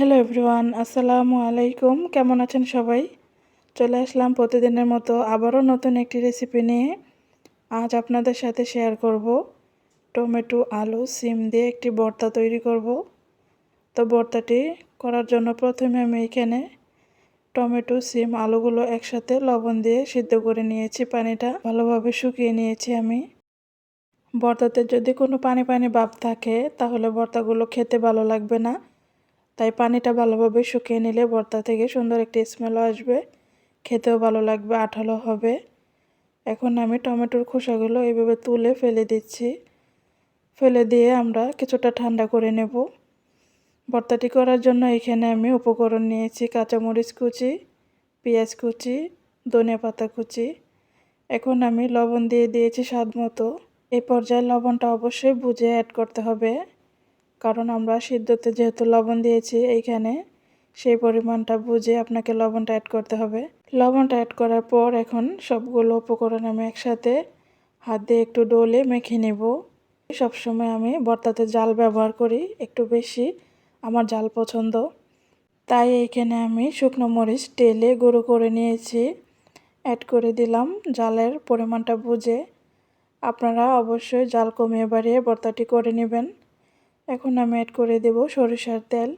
Hello everyone আসসালামু আলাইকুম। কেমন আছেন সবাই? চলে আসলাম প্রতিদিনের মতো আবারও নতুন একটি রেসিপি নিয়ে। আজ আপনাদের সাথে শেয়ার করব। টমেটো, আলু, সিম দিয়ে একটি ভর্তা তৈরি করব। তো ভর্তাটি করার জন্য প্রথমে আমি এখানে টমেটো, সিম, আলুগুলো একসাথে লবণ দিয়ে সিদ্ধ করে নিয়েছি পানিটা। ভালোভাবে শুকিয়ে নিয়েছি আমি। ভর্তাতে যদি কোনো পানি পানি ভাব থাকে, তাহলে ভর্তাগুলো খেতে ভালো লাগবে না। তাই পানিটা ভালোভাবে শুকিয়ে নিলে ভর্তা থেকে সুন্দর একটি স্মেলও আসবে। খেতেও ভালো লাগবে, আঠালো হবে। এখন আমি টমেটোর খোসাগুলো এইভাবে তুলে ফেলে দিচ্ছি। ফেলে দিয়ে আমরা কিছুটা ঠান্ডা করে নেব। ভর্তাটি করার জন্য এখানে আমি উপকরণ নিয়েছি কাঁচামরিচ কুচি, পেঁয়াজ কুচি, ধনিয়া পাতা কুচি। এখন আমি লবণ দিয়ে দিয়েছি স্বাদ মতো। এই পর্যায়ে লবণটা অবশ্যই বুঝে অ্যাড করতে হবে। কারণ আমরা সিদ্ধতে যেহেতু লবণ দিয়েছি এইখানে, সেই পরিমাণটা বুঝে আপনাকে লবণটা অ্যাড করতে হবে। লবণটা অ্যাড করার পর এখন সবগুলো উপকরণ আমি একসাথে হাত দিয়ে একটু ডলে মেখে নেব। সবসময় আমি বর্তাতে জাল ব্যবহার করি, একটু বেশি আমার জাল পছন্দ। তাই এইখানে আমি শুকনো মরিচ টেলে গুঁড়ো করে নিয়েছি। অ্যাড করে দিলাম জালের পরিমাণটা বুঝে। আপনারা অবশ্যই জাল কমিয়ে বাড়িয়ে বর্তাটি করে নেবেন। এখন আমি অ্যাড করে দেব সরিষার তেল।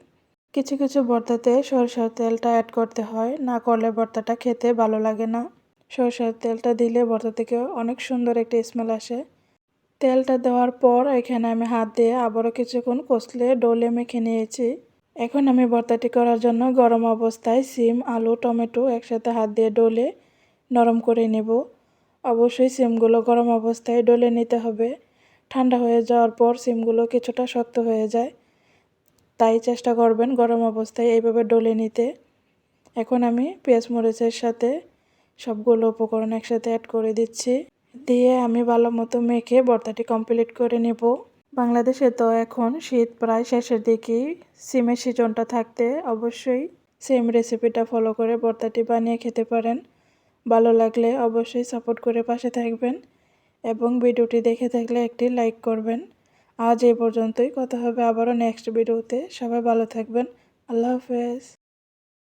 কিছু কিছু ভর্তাতে সরিষার তেলটা অ্যাড করতে হয়, না করলে ভর্তাটা খেতে ভালো লাগে না। সরিষার তেলটা দিলে ভর্তা থেকে অনেক সুন্দর একটি স্মেল আসে। তেলটা দেওয়ার পর এখানে আমি হাত দিয়ে আবারও কিছুক্ষণ কষলে ডোলে মেখে নিয়েছি। এখন আমি ভর্তাটি করার জন্য গরম অবস্থায় সিম, আলু, টমেটো একসাথে হাত দিয়ে ডোলে নরম করে নেব। অবশ্যই সিমগুলো গরম অবস্থায় ডলে নিতে হবে। ঠান্ডা হয়ে যাওয়ার পর সিমগুলো কিছুটা শক্ত হয়ে যায়। তাই চেষ্টা করবেন গরম অবস্থায় এইভাবে ডলে নিতে। এখন আমি পেঁয়াজ মরিচের সাথে সবগুলো উপকরণ একসাথে অ্যাড করে দিচ্ছি। দিয়ে আমি ভালো মতো মেখে ভর্তাটি কমপ্লিট করে নেব। বাংলাদেশে তো এখন শীত প্রায় শেষের দিকেই সিমের সিজনটা থাকতে অবশ্যই সেম রেসিপিটা ফলো করে ভর্তাটি বানিয়ে খেতে পারেন। ভালো লাগলে অবশ্যই সাপোর্ট করে পাশে থাকবেন। এবং ভিডিওটি দেখে থাকলে একটি লাইক করবেন। আজ এই পর্যন্তই। কথা হবে আবারও নেক্সট ভিডিওতে। সবাই ভালো থাকবেন। আল্লাহ হাফেজ।